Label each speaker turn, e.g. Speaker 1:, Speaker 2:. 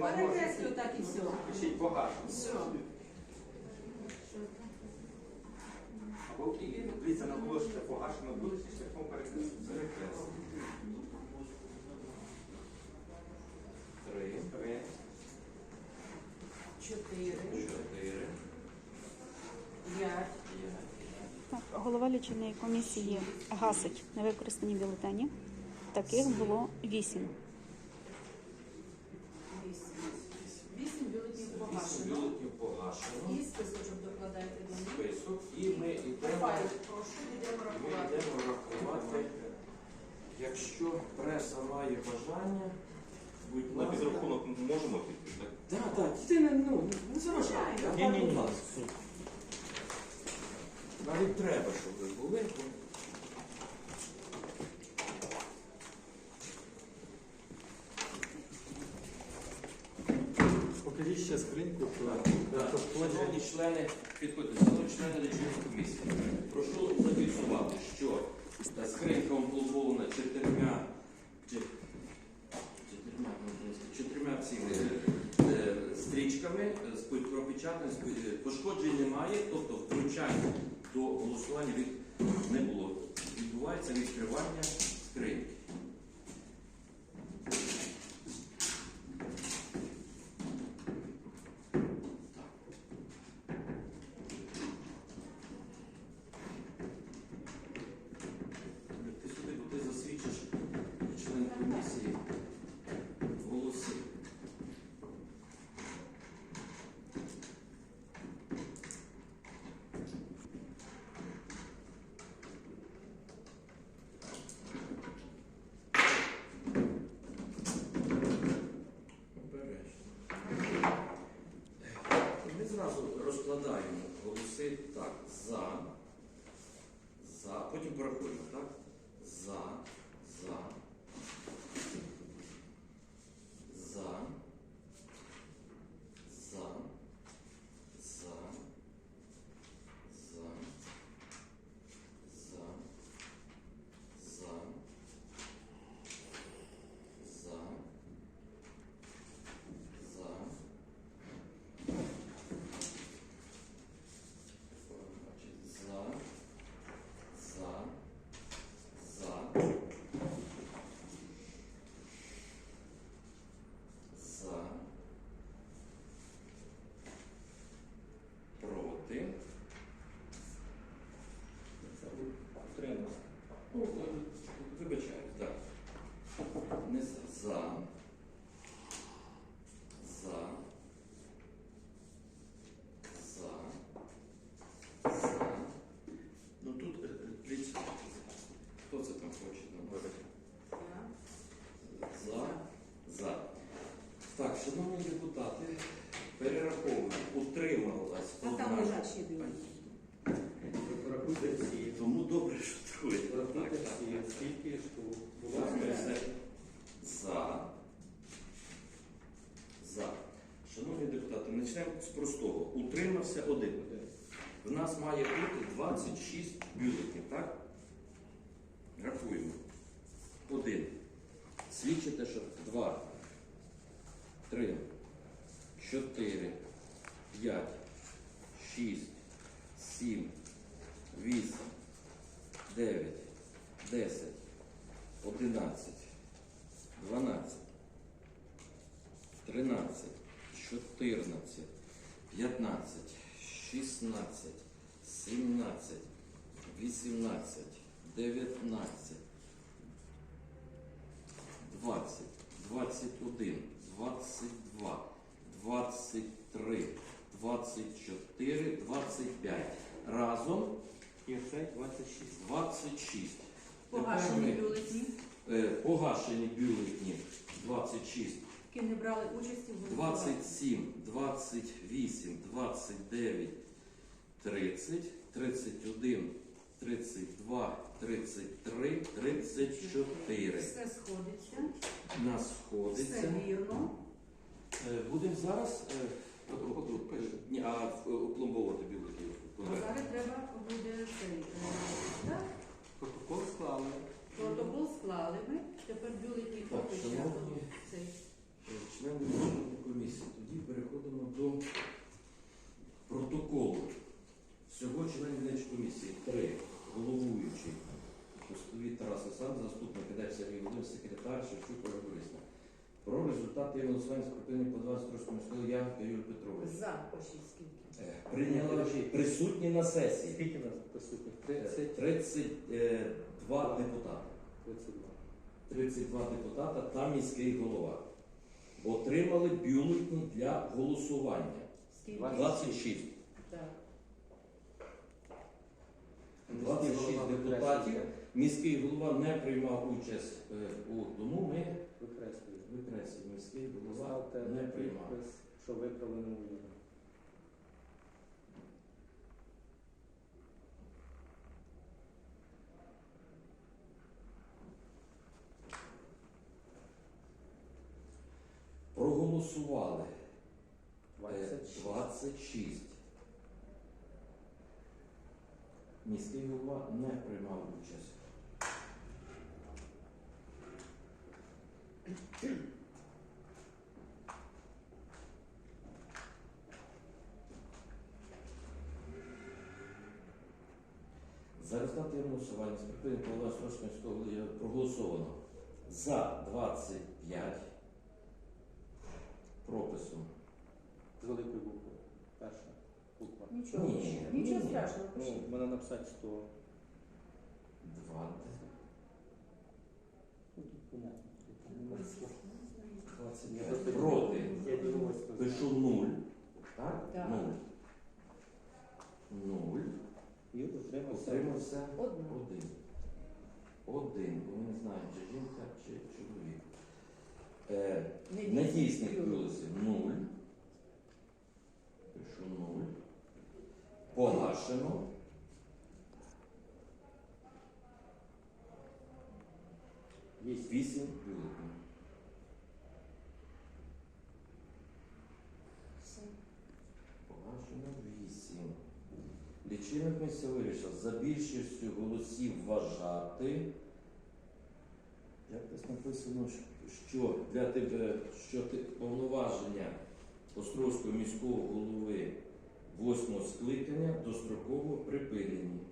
Speaker 1: Перекреслю так і все.
Speaker 2: Пишіть багато. Все. Або дивіться, на було, що погашено вулиці шляхом перекреслю. Три.
Speaker 3: Три.
Speaker 1: Чотири. Чотири. П'ять.
Speaker 4: Так, голова лічильної комісії гасить невикористані бюлетені. Таких було вісім.
Speaker 1: ми
Speaker 2: йдемо рахувати, якщо преса має бажання, будь
Speaker 5: На підрахунок можемо піти, так?
Speaker 2: Так, так, діти не, ну, не заважає. Ні, ні, ні. Навіть треба, що Шановні члени, підходьте, шановні члени лічильної комісії, прошу зафіксувати, що скринька омплупована чотирма чотирма ну, е, стрічками е, з пропечатним е, пошкоджень немає, тобто втручання до голосування від не було. Відбувається відкривання скриньки. зразу розкладаємо голоси так, за, за, потім проходимо так? За, за. Оскільки штук. Будь ласка. За. За. Шановні депутати, почнемо з простого. Утримався один. В нас має бути 26 бюлетів, так? Рахуємо. Один. Свідчите, що два. Три. Чотири. П'ять. Шість. Сім. Вісім. Дев'ять. 10, 11, 12, 13, 14, 15, 16, 17, 18, 19, 20, 21, 22, 23, 24, 25. Разом.
Speaker 3: І все 26.
Speaker 2: 26.
Speaker 1: Е, е, погашені бюлетні,
Speaker 2: Погашені бюлетні 26,
Speaker 1: які не брали участі в
Speaker 2: голосуванні. 27, 28, 29, 30, 31, 32, 33, 34.
Speaker 1: Все сходиться,
Speaker 2: Нас все вірно. Е, будемо зараз. е, комісії три. Головуючий Постовій Тарас Сан, заступник Кадець Сергій Володимир, секретар Шевчук Ольга Борисна. Про результати голосування з по 23 міського Ягодка Юрій Петрович.
Speaker 1: За Ошівський.
Speaker 2: Е, прийняла речі присутні на сесії.
Speaker 3: Скільки нас присутніх?
Speaker 2: 30? 32 депутати. 32. 32 депутата та міський голова. Отримали бюлетні для голосування. 26. Так. 26 депутатів. Міський голова не приймав участь е, у тому. Ми
Speaker 3: викреслюємо.
Speaker 2: Викреслюємо. Міський голова не приймав. Що виправлено воєнно. Проголосували 26. Е, міський голова не приймав участь. За результатом голосування спортивні Павла Срочницького проголосовано за 25 пропису.
Speaker 3: З великої букви. Перша буква.
Speaker 1: Нічого. Ні. Нічого страшного,
Speaker 3: ну, пиши. Ну, мене написати 100.
Speaker 2: 20. Ну, ну, я просто проти. Пишу 0. Так? Так. 0. 0.
Speaker 3: І отримався. Утримався
Speaker 1: Одна.
Speaker 2: один. Один. Бо ми не знаємо, чи жінка, чи чоловік. Е, Недійсних Недійсних 0. погашено. Є 8 білотів. Погашено вісім. Лічильник місця вирішив за більшістю голосів вважати. Як десь написано, що для тебе що ти повноваження Островського міського голосу восьмого скликання достроково припинені.